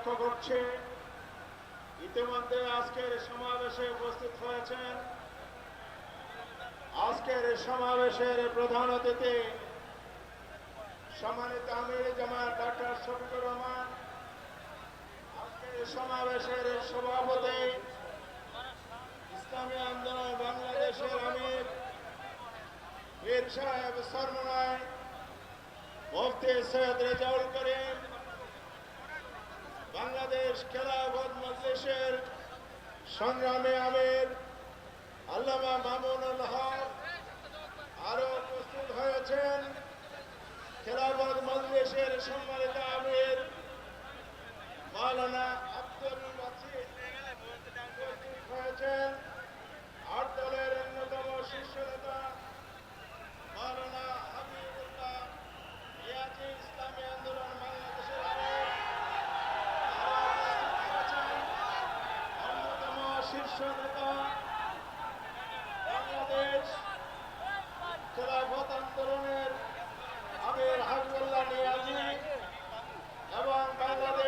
লক্ষ্য করছি। ইতিমধ্যে আজকের সমাবেশে উপস্থিত হয়েছেন। আজকের সমাবেশের প্রধান অতিথি সম্মানিত আমির জামাত ডাক্তার শফিকুর রহমান। আজকের সমাবেশের সভাপতি ইসলামী আন্দোলন বাংলাদেশের আমির বীর সাহেব সরমনায় মুফতি সৈয়দ রেজাউল করিম। বাংলাদেশ খেলাফত মজলিসের সংগ্রামী আমির আল্লামা মামুনুল হক আরও উপস্থিত হয়েছেন। খেলাফত মজলিসের সম্মানিত আমির মাওলানা আব্দুল বাসির হয়েছেন। আট দলের অন্যতম শীর্ষ নেতা মাওলানা হাবিবুল্লাহ ইয়াজি ইসলামী আন্দোলন বাংলাদেশের আমির অন্যতম বাংলাদেশ খেলাফত আন্দোলনের আমির হাবিবুল্লাহ নিয়াজি এবং বাংলাদেশ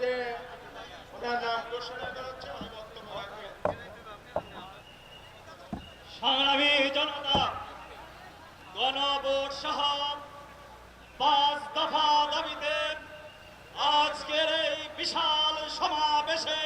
ইতিমধ্যে সংগ্রামী জনতা গণভোট সহ পাঁচ দফা দাবিতে আজকের এই বিশাল সমাবেশে